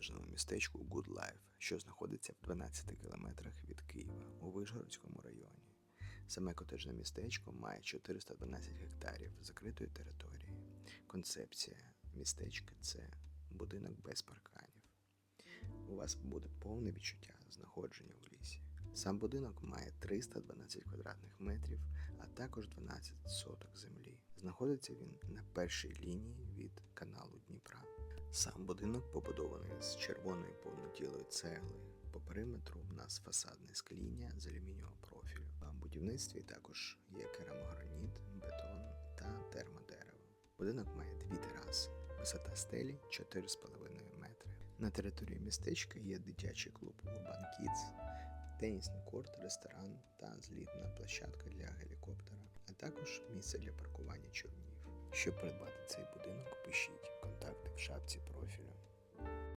котеджному містечку Good Life, що знаходиться в 12 кілометрах від Києва у Вишгородському районі. Саме котеджне містечко має 412 гектарів закритої території. Концепція містечка це будинок без парканів. У вас буде повне відчуття знаходження в лісі. Сам будинок має 312 квадратних метрів, а також 12 соток землі. Знаходиться він на першій лінії від каналу Дніпра. Сам будинок побудований з червоної повнотілої цегли. По периметру у нас фасадне скління з алюмінієвого профілю. А в будівництві також є керамограніт, бетон та термодерево. Будинок має дві тераси. Висота стелі 4,5 метри. На території містечка є дитячий клуб Urban Kids, тенісний корт, ресторан та злітна площадка для гелікоптера, а також місце для паркування човнів. Щоб придбати цей будинок, в шапці профілю.